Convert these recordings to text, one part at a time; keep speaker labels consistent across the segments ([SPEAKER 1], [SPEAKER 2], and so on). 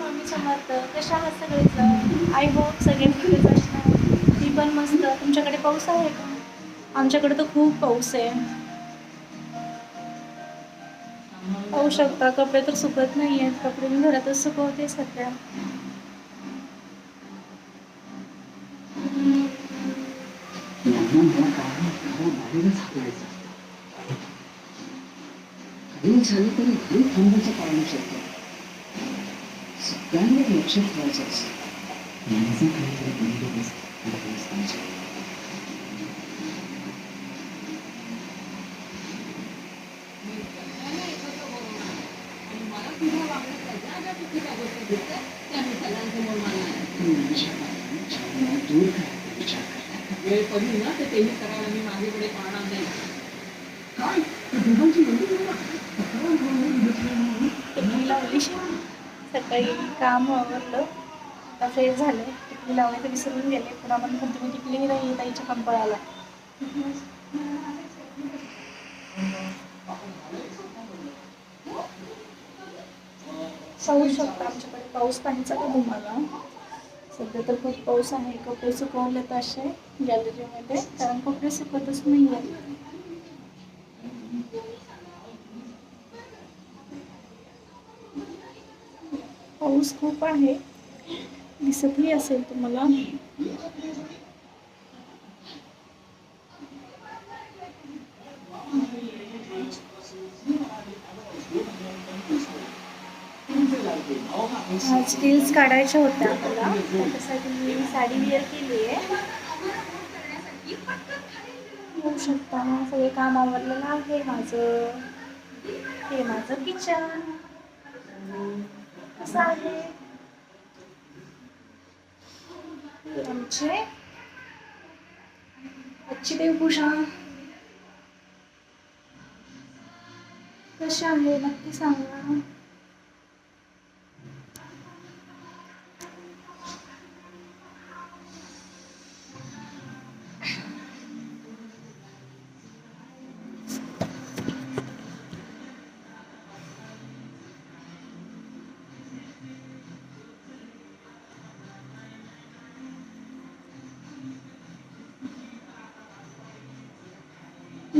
[SPEAKER 1] स्वामी समर्थ कशा आहात सगळेजण आय होप सगळे मजेत असणार ती पण मस्त. तुमच्याकडे पाऊस आहे का? आमच्याकडे तर खूप पाऊस आहे. पाहू शकता कपडे तर सुकत नाही आहेत कपडे मी घरातच सुकवते सध्या.
[SPEAKER 2] झालं तरी घरी थांबायचं कारण शकतो सगळ्यांवर लक्ष ठेवायचं असतं माझा काहीतरी बंदोबस्त लागलाच पाहिजे
[SPEAKER 3] वेळ पडली ना तर तेही करायला मी माझ्याकडे पुढे पाहणार नाही
[SPEAKER 2] काय दोघांची एवढी तक्रार
[SPEAKER 1] सकाळी काम आवरलं. आता फ्रेश झाले. टिकली लावायचं विसरून गेले. पुन्हा पण म्हणतो मी टिकली नाही ताईच्या कंपळाला. पाहू शकता आमच्याकडे. पाऊस पाणीचा का तुम्हाला सध्या तर खूप पाऊस आहे. कपडे सुकवले तर असे गॅलरीमध्ये. कारण कपडे सुकतच नाही आहेत पाऊस खूप आहे. दिसतही असेल तुम्हाला? आज काढायच्या होत्या मला त्याच्यासाठी मी साडी वेअर केली आहे. होऊ शकता. सगळे काम आवरलेलं आहे माझं. हे माझं किचन कसं आहे आमचे. आजची देवपूजा. कशी आहे नक्की सांगा.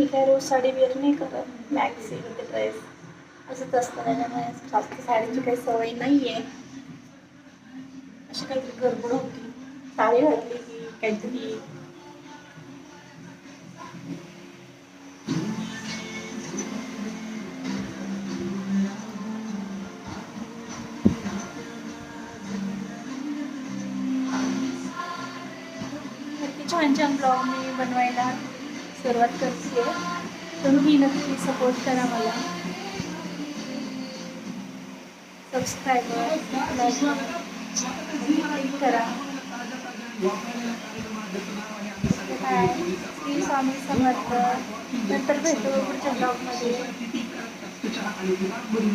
[SPEAKER 1] मी काय रोज साडी वेअर नाही करत मॅक्सी वगैरे ड्रेस असंच असतं त्याच्यामुळे जास्त साडीची काही सवय नाही आहे अशी काहीतरी गडबड होती. साडी घातली की काहीतरी छान छान ब्लॉग मी बनवायला. सुरुवात करते तुम्ही नक्की सपोर्ट करा मला. सबस्क्राईबर लाईक करा. बाय श्री स्वामी समर्थ. नंतर भेटू पुढच्या ब्लॉगमध्ये